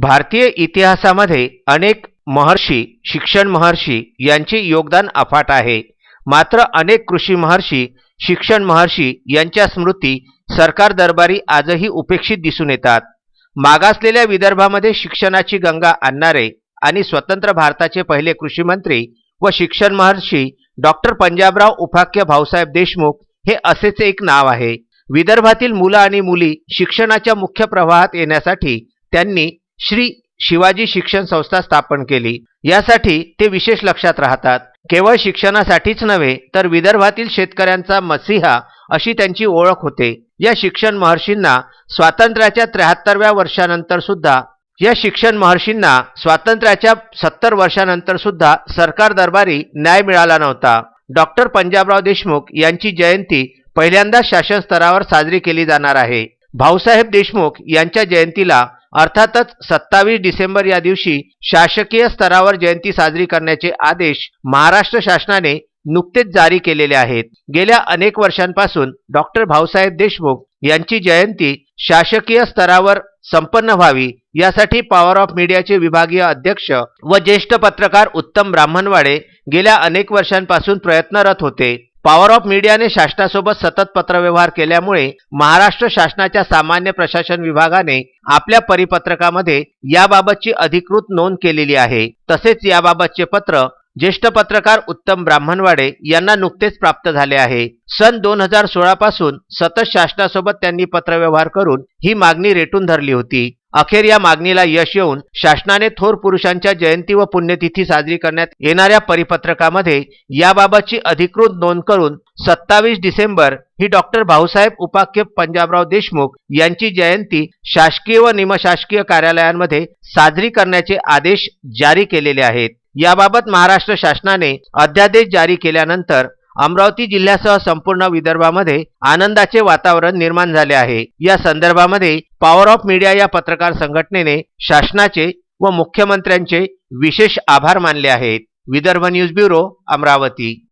भारतीय इतिहासामध्ये अनेक महर्षी शिक्षण महर्षी यांचे योगदान अफाट आहे. मात्र अनेक कृषी महर्षी शिक्षण महर्षी यांच्या स्मृती सरकार दरबारी आजही उपेक्षित दिसून येतात. मागासलेल्या विदर्भामध्ये शिक्षणाची गंगा आणणारे आणि स्वतंत्र भारताचे पहिले कृषीमंत्री व शिक्षण महर्षी डॉक्टर पंजाबराव उपाख्य भाऊसाहेब देशमुख हे असेच एक नाव आहे. विदर्भातील मुलं आणि मुली शिक्षणाच्या मुख्य प्रवाहात येण्यासाठी त्यांनी श्री शिवाजी शिक्षण संस्था स्थापन केली. यासाठी ते विशेष लक्षात राहतात. केवळ शिक्षणासाठीच नव्हे तर विदर्भातील शेतकऱ्यांचा मसीहा अशी त्यांची ओळख होते. या शिक्षण महर्षींना स्वातंत्र्याच्या त्र्याहत्तरव्या वर्षानंतर सुद्धा या शिक्षण महर्षींना स्वातंत्र्याच्या सत्तर वर्षानंतर सुद्धा सरकार दरबारी न्याय मिळाला नव्हता. डॉक्टर पंजाबराव देशमुख यांची जयंती पहिल्यांदा शासन स्तरावर साजरी केली जाणार आहे. भाऊसाहेब देशमुख यांच्या जयंतीला अर्थातच सत्तावीस डिसेंबर या दिवशी शासकीय स्तरावर जयंती साजरी करण्याचे आदेश महाराष्ट्र शासनाने नुकतेच जारी केलेले आहेत. गेल्या अनेक वर्षांपासून डॉक्टर भाऊसाहेब देशमुख यांची जयंती शासकीय स्तरावर संपन्न व्हावी यासाठी पॉवर ऑफ मीडियाचे विभागीय अध्यक्ष व ज्येष्ठ पत्रकार उत्तम ब्राह्मणवाडे गेल्या अनेक वर्षांपासून प्रयत्नरत होते. पॉवर ऑफ मीडियाने शासनासोबत सतत पत्रव्यवहार केल्यामुळे महाराष्ट्र शासनाच्या सामान्य प्रशासन विभागाने आपल्या परिपत्रकामध्ये याबाबतची अधिकृत नोंद केलेली आहे. तसेच याबाबतचे पत्र ज्येष्ठ पत्रकार उत्तम ब्राह्मणवाडे यांना नुकतेच प्राप्त झाले आहे. सन दोन हजार सोळा पासून सतत शासनासोबत त्यांनी पत्रव्यवहार करून ही मागणी रेटून धरली होती. अखेर या मागणीला यश येऊन शासनाने थोर पुरुषांच्या जयंती व पुण्यतिथी साजरी करण्यात येणाऱ्या परिपत्रकामध्ये याबाबतची अधिकृत नोंद करून सत्तावीस डिसेंबर ही डॉक्टर भाऊसाहेब उपाख्य पंजाबराव देशमुख यांची जयंती शासकीय व निमशासकीय कार्यालयांमध्ये साजरी करण्याचे आदेश जारी केलेले आहेत. याबाबत महाराष्ट्र शासनाने अध्यादेश जारी केल्यानंतर अमरावती जिल्ह्यासह संपूर्ण विदर्भामध्ये आनंदाचे वातावरण निर्माण झाले आहे. या संदर्भामध्ये पॉवर ऑफ मीडिया या पत्रकार संघटनेने शासनाचे व मुख्यमंत्र्यांचे विशेष आभार मानले आहेत. Vidarbha news bureau Amravati.